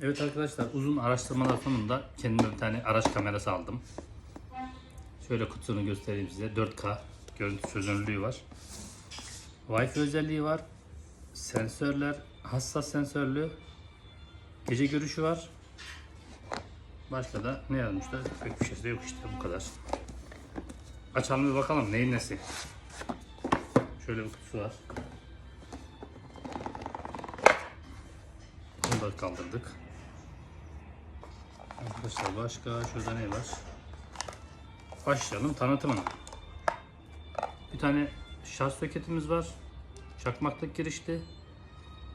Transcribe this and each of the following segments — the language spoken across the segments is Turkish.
Evet arkadaşlar uzun araştırmalar sonunda kendime bir tane araç kamerası aldım. Şöyle kutusunu göstereyim size. 4K görüntü çözünürlüğü var. Wi-Fi özelliği var. Sensörler, hassas sensörlü. Gece görüşü var. Başka da ne yazmışlar? Pek bir şey de yok işte bu kadar. Açalım bir bakalım neyin nesi. Şöyle bir kutusu var. Bunu da kaldırdık. Arkadaşlar başka şurada ne var? Başlayalım tanıtımına. Bir tane şarj soketimiz var. Çakmaklık girişli.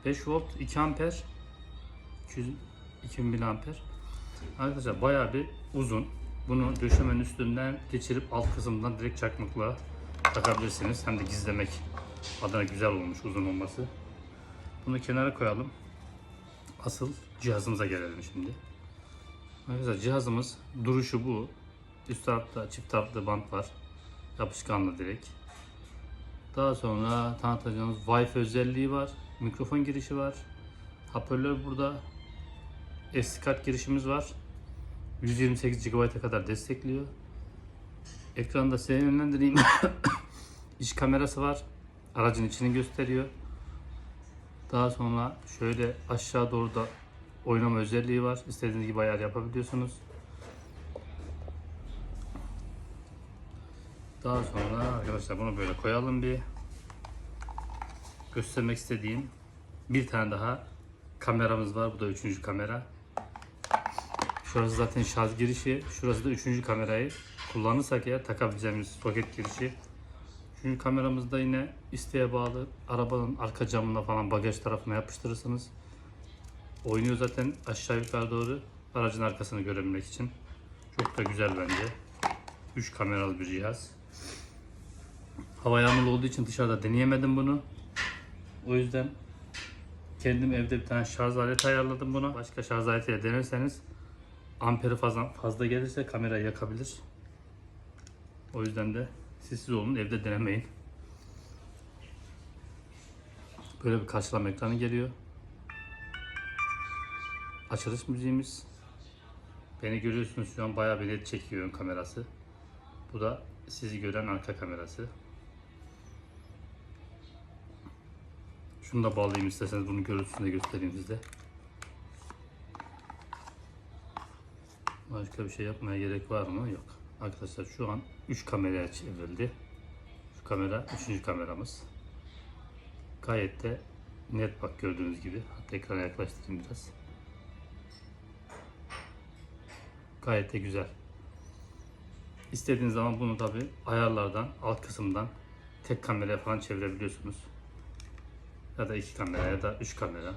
5 volt 2 amper 200 2000 amper. Arkadaşlar bayağı bir uzun. Bunu döşemenin üstünden geçirip alt kısımdan direkt çakmaklığa takabilirsiniz. Hem de gizlemek adına güzel olmuş uzun olması. Bunu kenara koyalım. Asıl cihazımıza gelelim şimdi. Arkadaşlar cihazımız duruşu bu. Üst tarafta çift taraflı bant var. Yapışkanlı direkt. Daha sonra tanıtacağımız Wi-Fi özelliği var. Mikrofon girişi var. Hoparlör burada. SD kart girişimiz var. 128 GB'a kadar destekliyor. Ekranda size yönlendireyim. İç kamerası var. Aracın içini gösteriyor. Daha sonra şöyle aşağı doğru da oynama özelliği var. İstediğiniz gibi ayar yapabiliyorsunuz. Daha sonra arkadaşlar bunu böyle koyalım bir. Göstermek istediğim bir tane daha kameramız var. Bu da üçüncü kamera. Şurası zaten şarj girişi. Şurası da üçüncü kamerayı kullanırsak ya takabileceğimiz soket girişi. Üçüncü kameramızda yine isteğe bağlı arabanın arka camına falan bagaj tarafına yapıştırırsınız. Oynuyor zaten aşağı yukarı doğru aracın arkasını görebilmek için. Çok da güzel bence. 3 kameralı bir cihaz. Hava yağmurlu olduğu için dışarıda deneyemedim bunu. O yüzden kendim evde bir tane şarj aleti ayarladım buna. Başka şarj aletiyle denerseniz amperi fazla, fazla gelirse kamerayı yakabilir. O yüzden de sessiz olun evde denemeyin. Böyle bir karşılama ekranı geliyor. Açılış müziğimiz. Beni görüyorsunuz şu an bayağı bir net çekiyor ön kamerası. Bu da sizi gören arka kamerası. Şunu da bağlayayım isterseniz bunun görüntüsünü de göstereyim size. Başka bir şey yapmaya gerek var mı? Yok. Arkadaşlar şu an 3 kameraya çevrildi. Şu kamera 3. kameramız. Gayet de net bak gördüğünüz gibi. Hatta ekrana yaklaştırayım biraz. Gayet de güzel. İstediğiniz zaman bunu tabi ayarlardan, alt kısımdan tek kameraya falan çevirebiliyorsunuz. Ya da iki kamera ya da üç kamera.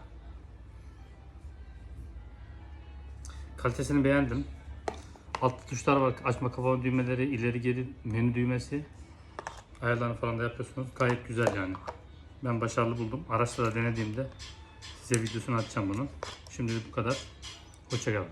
Kalitesini beğendim. Altta tuşlar var. Açma kapama düğmeleri, ileri geri menü düğmesi. Ayarlarını falan da yapıyorsunuz. Gayet güzel yani. Ben başarılı buldum. Araçla da denediğimde size videosunu atacağım bunu. Şimdilik bu kadar. Hoşçakalın.